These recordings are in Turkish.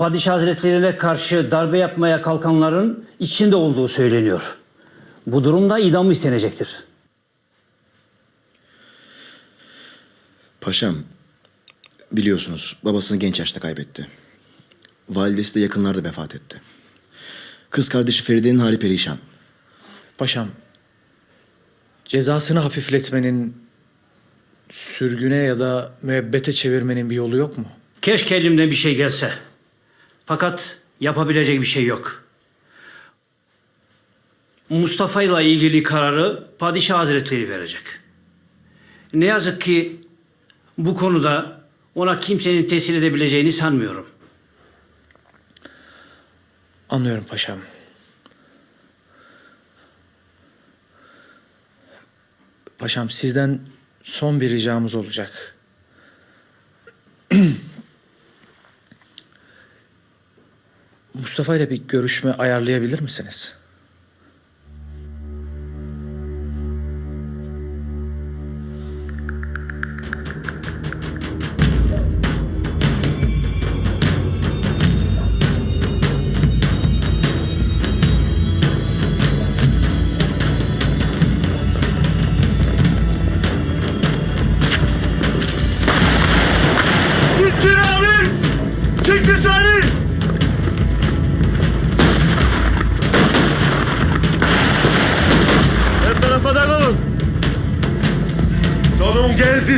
padişah hazretlerine karşı darbe yapmaya kalkanların içinde olduğu söyleniyor. Bu durumda idamı istenecektir. Paşam, biliyorsunuz babasını genç yaşta kaybetti. Validesi de yakınlarda vefat etti. Kız kardeşi Feride'nin hali perişan. Paşam, cezasını hafifletmenin, sürgüne ya da müebbete çevirmenin bir yolu yok mu? Keşke elimden bir şey gelse. Fakat yapabilecek bir şey yok. Mustafa ile ilgili kararı padişah hazretleri verecek. Ne yazık ki bu konuda ona kimsenin tesir edebileceğini sanmıyorum. Anlıyorum paşam. Paşam sizden son bir ricamız olacak. Mustafa ile bir görüşme ayarlayabilir misiniz?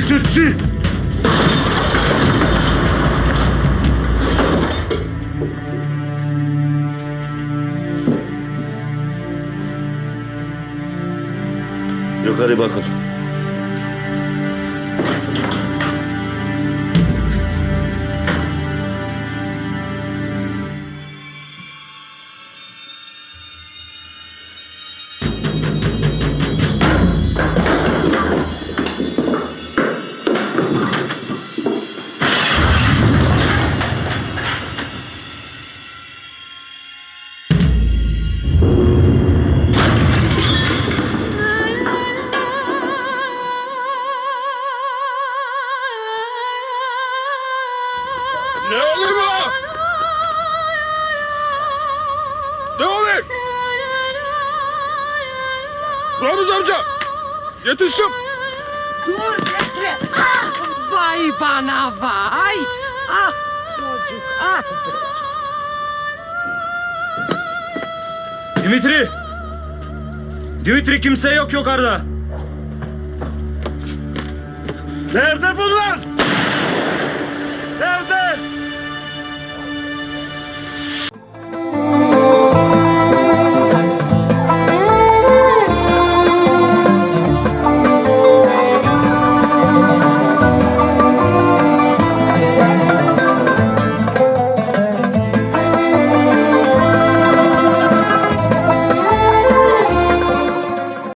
Sütçü. Yukarı bakın. Ne olur bu? Ne oluyor? Ramiz amca! Yetiştim! Dur bekle. Ah, vay bana vay. Ah çocuk ah. Dimitri! Dimitri kimse yok yukarıda. Nerede bunlar?